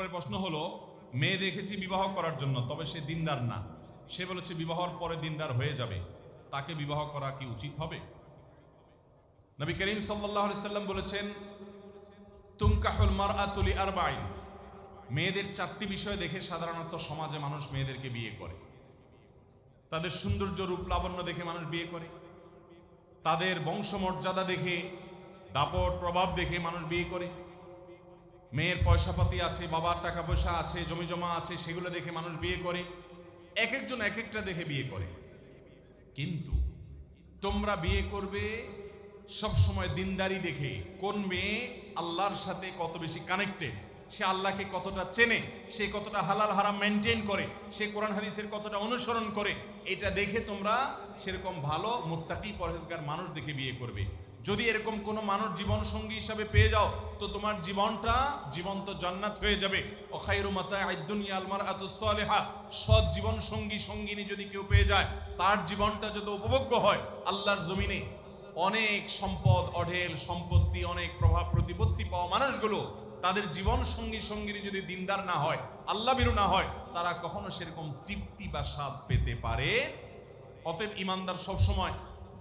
এরপরে প্রশ্ন হলো, মেয়ে দেখেছি বিবাহ করার জন্য, তবে সে দিনদার না। সে বলেছে, বিবাহর পরে দিনদার হয়ে যাবে। তাকে বিবাহ করা কি উচিত হবে? নবী করিম সাল্লাহ সাল্লাম বলেছেন, তুমকাহুল মার আতুলি আর বাইন মেয়েদের চারটি বিষয় দেখে সাধারণত সমাজে মানুষ মেয়েদেরকে বিয়ে করে। তাদের সৌন্দর্য, রূপ, লাবণ্য দেখে মানুষ বিয়ে করে। তাদের বংশমর্যাদা দেখে, দাপট প্রভাব দেখে মানুষ বিয়ে করে। মেয়ের পয়সাপাতি আছে, বাবার টাকা পয়সা আছে জমি জমা আছে, সেগুলো দেখে মানুষ বিয়ে করে এক একজন এক একটা দেখে বিয়ে করে। কিন্তু তোমরা বিয়ে করবে সব সময় দিনদারি দেখে, কোন মেয়ে আল্লাহর সাথে কত বেশি কানেক্টেড সে আল্লাহকে কতটা চেনে, সে কতটা হালাল হারাম মেনটেন করে, সে কোরআন হাদিসের কতটা অনুসরণ করে, এটা দেখে তোমরা সেরকম ভালো মুত্তাকি পরহেজগার মানুষ দেখে বিয়ে করবে। যদি এরকম কোনো মানুষ জীবন সঙ্গী হিসাবে পেয়ে যাও, তো তোমার জীবনটা জীবন্ত জান্নাত হয়ে যাবে। ও খাইরু আইদুনিয়া আলমার আতুসলেহা সৎ জীবন সঙ্গী সঙ্গিনী যদি কেউ পেয়ে যায়, তার জীবনটা যদি উপভোগ্য হয়, আল্লাহর জমিনে অনেক সম্পদ, অঢেল সম্পত্তি, অনেক প্রভাব, প্রতিপত্তি পাওয়া মানুষগুলো, তাদের জীবন সঙ্গী সঙ্গিনী যদি দিনদার না হয় আল্লাহ বিরু না হয়, তারা কখনো সেরকম তৃপ্তি বা স্বাদ পেতে পারে। অতএব ইমানদার সবসময়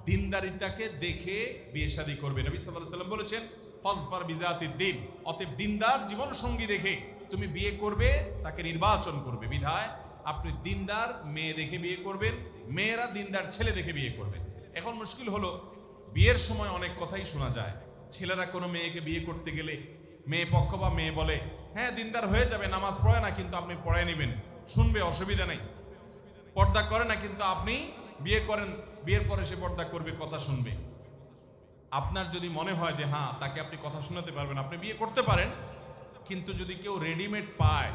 দিনদারিতাকে দেখে বিয়ে শাদী করবে। নবী সাল্লাহ সাল্লাম বলেছেন ফজফার বিজাতির দিন। অতএব দিনদার জীবন সঙ্গী দেখে তুমি বিয়ে করবে, তাকে নির্বাচন করবে। বিধায় আপনি দিনদার মেয়ে দেখে বিয়ে করবেন, মেয়েরা দিনদার ছেলে দেখে বিয়ে করবেন। এখন মুশকিল হলো, বিয়ের সময় অনেক কথাই শোনা যায়। ছেলেরা কোনো মেয়েকে বিয়ে করতে গেলে মেয়ে পক্ষ বা মেয়ে বলে হ্যাঁ দিনদার হয়ে যাবে, নামাজ পড়ে না, কিন্তু আপনি পড়ায় নেবেন। শুনবে, অসুবিধা নেই। পর্দা করে না, কিন্তু আপনি বিয়ে করেন। বিয়ের পরে সে পর্দা করবে, কথা শুনবে। আপনার যদি মনে হয় যে হ্যাঁ তাকে আপনি কথা শোনাতে পারবেন, আপনি বিয়ে করতে পারেন, কিন্তু যদি কেউ রেডিমেড পায়,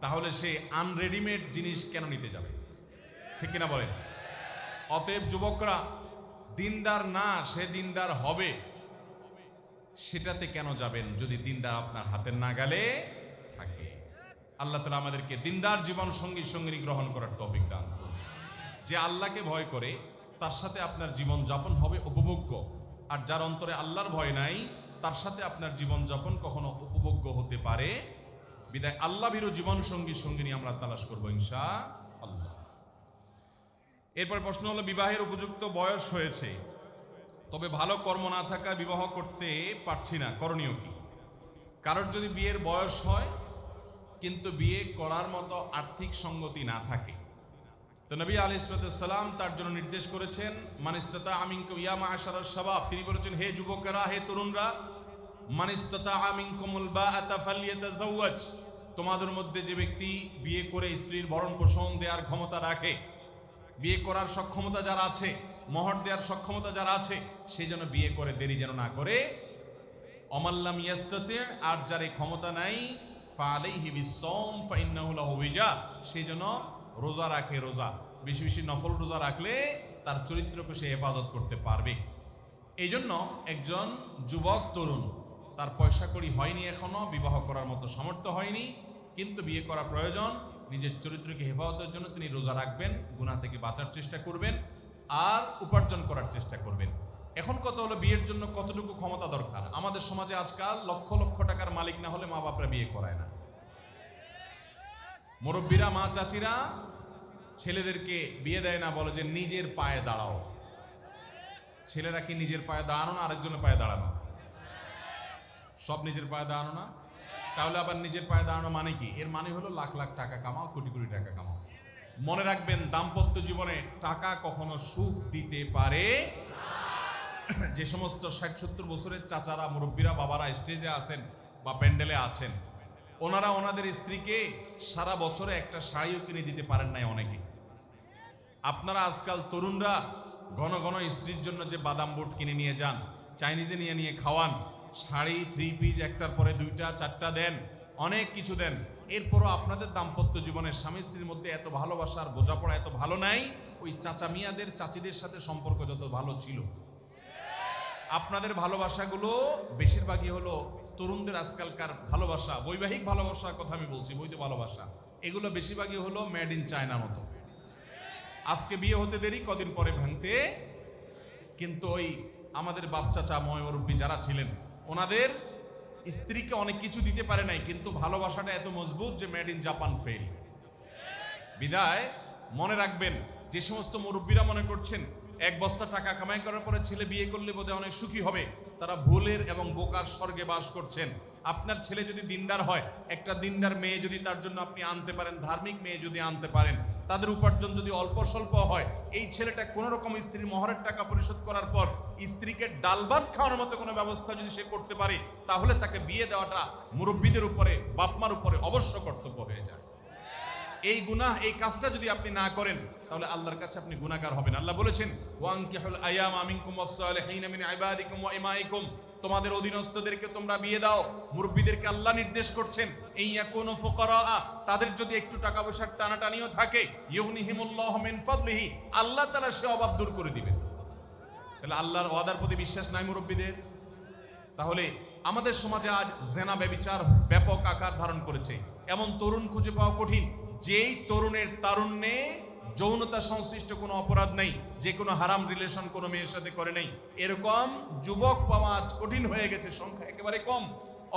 তাহলে সে আনরেডিমেড জিনিস কেন নিতে যাবে? ঠিক কিনা বলেন? অতএব যুবকরা, দিনদার না, সে দিনদার হবে। সেটাতে কেন যাবেন যদি দিনদার আপনার হাতের নাগালে থাকে? আল্লাহ তালা আমাদেরকে দিনদার জীবন সঙ্গী সঙ্গিনী গ্রহণ করার তৌফিক দান। যে আল্লাহকে ভয় করে, তার সাথে আপনার জীবন যাপন হবে উপভোগ্য। আর যার অন্তরে আল্লাহর ভয় নাই, তার সাথে আপনার জীবন যাপন কখনো উপভোগ্য হতে পারে। বিদায় আল্লাহ ভীরু জীবন সঙ্গী সঙ্গিনী আমরা তালাশ করব ইনশা আল্লাহ এরপর প্রশ্ন হলো, বিবাহের উপযুক্ত বয়স হয়েছে। তবে ভালো কর্ম না থাকা বিবাহ করতে পারছি না, করণীয় কি? কারোর যদি বিয়ের বয়স হয়, কিন্তু বিয়ে করার মতো আর্থিক সঙ্গতি না থাকে তো নবী আলী সালাম তার জন্য নির্দেশ করেছেন, মানিস্ততা আমিনকুম ইয়ামা আশার সবাব তিনি বলেছেন, হে যুবকেরা, হে তরুণরা, মানিস্ততা আমিনকুমুল বা আতাফালিয়াতাজাওয়াজ তোমাদের মধ্যে যে ব্যক্তি বিয়ে করে স্ত্রীর ভরণ পোষণ দেওয়ার ক্ষমতা রাখে, বিয়ে করার সক্ষমতা যারা আছে, মহর দেওয়ার সক্ষমতা যারা আছে সেই জন্য বিয়ে করে, দেরি যেন না করে। অমাল্লাম ইয়াস্তাতে, আর যার এই ক্ষমতা নাই, ফালাইহি বিসম ফাইন্নাহু লাহু উইজা সেই জন্য রোজা রাখে রোজা। বেশি বেশি নফল রোজা রাখলে তার চরিত্রকে সে হেফাজত করতে পারবে। এই জন্য একজন যুবক, তরুণ, তার পয়সা করি হয়নি এখনও, বিবাহ করার মতো সামর্থ্য হয়নি, কিন্তু বিয়ে করা প্রয়োজন। নিজের চরিত্রকে হেফাজতের জন্য তিনি রোজা রাখবেন গুণা থেকে বাঁচার চেষ্টা করবেন, আর উপার্জন করার চেষ্টা করবেন। এখন কত হলো, বিয়ের জন্য কতটুকু ক্ষমতা দরকার? আমাদের সমাজে আজকাল লক্ষ লক্ষ টাকার মালিক না হলে মা বাপরা বিয়ে করায় না। মুরব্বীরা, মা চাচিরা, ছেলেদেরকে বিয়ে দেয় না, বলে যে নিজের পায়ে দাঁড়াও। ছেলেরা কি নিজের পায়ে দাঁড়ানো না আরেকজনের পায়ে দাঁড়ানো? সব নিজের পায়ে দাঁড়ানো না? তাহলে আবার নিজের পায়ে দাঁড়ানো মানে কি? এর মানে হলো লাখ লাখ টাকা কামাও, কোটি কোটি টাকা কামাও। মনে রাখবেন, দাম্পত্য জীবনে টাকা কখনো সুখ দিতে পারে যে সমস্ত ষাট সত্তর বছরের চাচারা, মুরব্বীরা, বাবারা স্টেজে আছেন বা প্যান্ডেলে আছেন ওনারা ওনাদের স্ত্রীকে সারা বছরে একটা শাড়িও কিনে দিতে পারেন নাই অনেকে। আপনারা আজকাল তরুণরা ঘন ঘন স্ত্রীর জন্য যে বাদাম বুট কিনে নিয়ে যান, চাইনিজে নিয়ে নিয়ে খাওয়ান, শাড়ি থ্রি পিস একটার পরে দুইটা, চারটা দেন, অনেক কিছু দেন। এরপরও আপনাদের দাম্পত্য জীবনের স্বামী স্ত্রীর মধ্যে এত ভালোবাসার বোঝাপড়া এত ভালো নাই, ওই চাচা মিয়াদের চাচিদের সাথে সম্পর্ক যত ভালো ছিল। আপনাদের ভালোবাসাগুলো বেশিরভাগই হলো তরুণদের আজকালকার ভালোবাসা, বৈবাহিক ভালোবাসার কথা আমি বলছি, বৈধ ভালোবাসা, এগুলো বেশিরভাগই হলো মেড ইন চায়নার মতো। আজকে বিয়ে হতে দেরি, কদিন পরে ভাঙতে। কিন্তু ওই আমাদের বাপ চাচা ময়মরব্বী যারা ছিলেন, ওনাদের স্ত্রীকে অনেক কিছু দিতে পারে নাই, কিন্তু ভালোবাসাটা এত মজবুত যে মেড ইন জাপান ফেল বিদায়, মনে রাখবেন, যে সমস্ত মুরব্বীরা মনে করছেন, এক বস্তা টাকা কামাই করার পরে ছেলে বিয়ে করলে বোধহয় অনেক সুখী হবে। তারা ভুলের এবং বোকার স্বর্গে বাস করছেন। আপনার ছেলে যদি দিনদার হয়, একটা দিনদার মেয়ে যদি তার জন্য আপনি আনতে পারেন, ধার্মিক মেয়ে যদি আনতে পারেন, তাদের উপার্জন যদি অল্প স্বল্প হয়, এই ছেলেটা কোনো রকম স্ত্রীর মহরের টাকা পরিশোধ করার পর স্ত্রীকে ডাল ভাত খাওয়ানোর মতো কোনো ব্যবস্থা যদি সে করতে পারে, তাহলে তাকে বিয়ে দেওয়াটা মুরব্বীদের উপরে, বাপমার উপরে অবশ্য কর্তব্য হয়ে যায়। এই গুনাহ, এই কাজটা যদি আপনি না করেন তাহলে আল্লাহর কাছে আপনি গুনাহগার হবেন। আল্লাহ বলেছেন তোমাদের অধীনস্থদেরকে তোমরা বিয়ে দাও। মুরব্বীদেরকে আল্লাহ নির্দেশ করছেন এই ইয়াকুনু ফুকারা তাদের যদি একটু টাকা পয়সার টানাটানিও থাকে, ইউনিহিমুল্লাহ মিন ফাদলিহি। আল্লাহ তাআলা সে অভাব দূর করে দিবেন। তাহলে আল্লাহর ওয়াদার প্রতি বিশ্বাস নাই মুরব্বীদের? তাহলে আমাদের সমাজে আজ জেনা ব্যবিচার ব্যাপক আকার ধারণ করেছে। এমন তরুণ খুঁজে পাওয়া কঠিন, যেই তরুণের তারুণ্যে যৌনতা সংশ্লিষ্ট কোনো অপরাধ নেই, যে কোনো হারাম রিলেশন কোনো মেয়ের সাথে করে নেই। এরকম যুবক পাওয়া আজ কঠিন হয়ে গেছে, সংখ্যা একেবারে কম।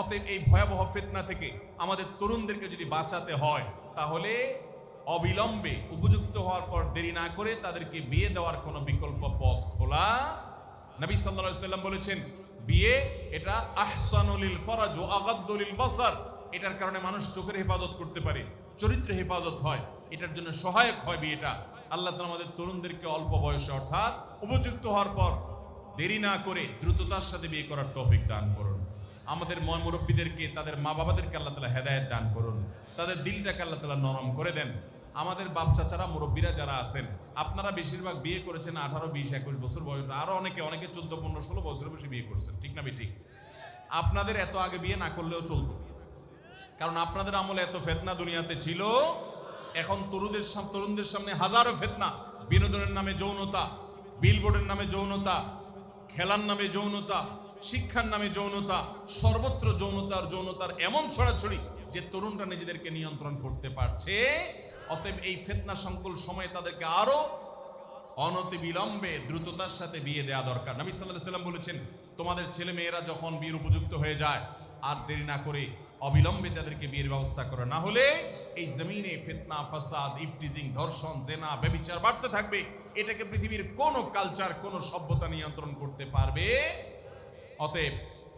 অতএব এই ভয়াবহ ফিতনা থেকে আমাদের তরুণদেরকে যদি বাঁচাতে হয়, তাহলে অবিলম্বে উপযুক্ত হওয়ার পর দেরি না করে তাদেরকে বিয়ে দেওয়ার কোনো বিকল্প পথ খোলা। নবী সাল্লাল্লাহু সাল্লাম বলেছেন, বিয়ে এটা আহসানুলিল ফরাজ ও আগাদ্দুলিল বাসার। এটার কারণে মানুষ চোখের হেফাজত করতে পারে। চরিত্র হেফাজত হয়, এটার জন্য সহায়ক হয় বিয়েটা। আল্লাহ তাআলা আমাদের তরুণদেরকে অল্প বয়সে অর্থাৎ উপযুক্ত হওয়ার পর দেরি না করে দ্রুততার সাথে বিয়ে করার তৌফিক দান করুন। আমাদের ময় মুরব্বীদেরকে, তাদের মা বাবাদেরকে আল্লাহ তালা হেদায়েত দান করুন। তাদের দিলটাকে আল্লাহ তালা নরম করে দেন। আমাদের বাপ চাচারা, মুরব্বীরা যারা আছেন, আপনারা বেশিরভাগ বিয়ে করেছেন আঠারো, বিশ, একুশ বছর বয়স। আরও অনেকে অনেকে চোদ্দ, পনেরো, ষোলো বছর বসে বিয়ে করছেন। ঠিক না ঠিক। আপনাদের এত আগে বিয়ে না করলেও চলতো। কারণ আপনাদের আমলে এত ফেতনা দুনিয়াতে ছিল। এখন তরুদের তরুণদের সামনে হাজারো ফেতনা। বিনোদনের নামে যৌনতা বিলবোর্ডের নামে যৌনতা, খেলার নামে যৌনতা, শিক্ষার নামে যৌনতা, সর্বত্র যৌনতার যৌনতার এমন ছড়াছড়ি যে তরুণরা নিজেদেরকে নিয়ন্ত্রণ করতে পারছে। অতএব এই ফেতনা সংকুল সময়ে তাদেরকে আরও অনতি বিলম্বে দ্রুততার সাথে বিয়ে দেওয়া দরকার। নবী আলাইহি সাল্লাম বলেছেন, তোমাদের ছেলে মেয়েরা যখন বিয়ের উপযুক্ত হয়ে যায়, আর দেরি না করে অবিলম্বে তাদেরকে বিয়ের ব্যবস্থা করো। না হলে এই জমিনে ফিতনা, ফাসাদ ইফটিজিং ধর্ষণ, জেনা ব্যভিচার বাড়তে থাকবে। এটাকে পৃথিবীর কোনো কালচার, কোনো সভ্যতা নিয়ন্ত্রণ করতে পারবে। অতএব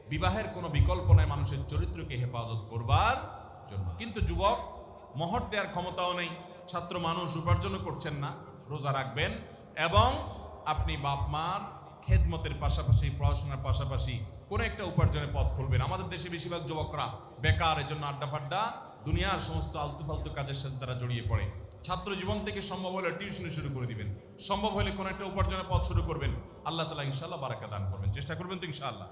বিবাহের কোনো বিকল্প নাই মানুষের চরিত্রকে হেফাজত করবার জন্য। কিন্তু যুবক, মহর দেওয়ার ক্ষমতাও নেই। ছাত্র মানুষ উপার্জনও করছেন না, রোজা রাখবেন এবং আপনি বাপ মার খেদমতের পাশাপাশি, পড়াশোনার পাশাপাশি কোন একটা উপার্জনের পথ খুলবেন আমাদের দেশে বেশিরভাগ যুবকরা বেকার এর জন্য আড্ডা ফাড্ডা দুনিয়ার সমস্ত আলতু ফালতু কাজের সাথে তারা জড়িয়ে পড়ে। ছাত্র জীবন থেকে সম্ভব হলে টিউশনি শুরু করে দিবেন। সম্ভব হলে কোনো একটা উপার্জনের পথ শুরু করবেন। আল্লাহ তালা ইনশাল্লাহ বারাকা দান করবেন। চেষ্টা করবেন তো ইনশাআল্লাহ।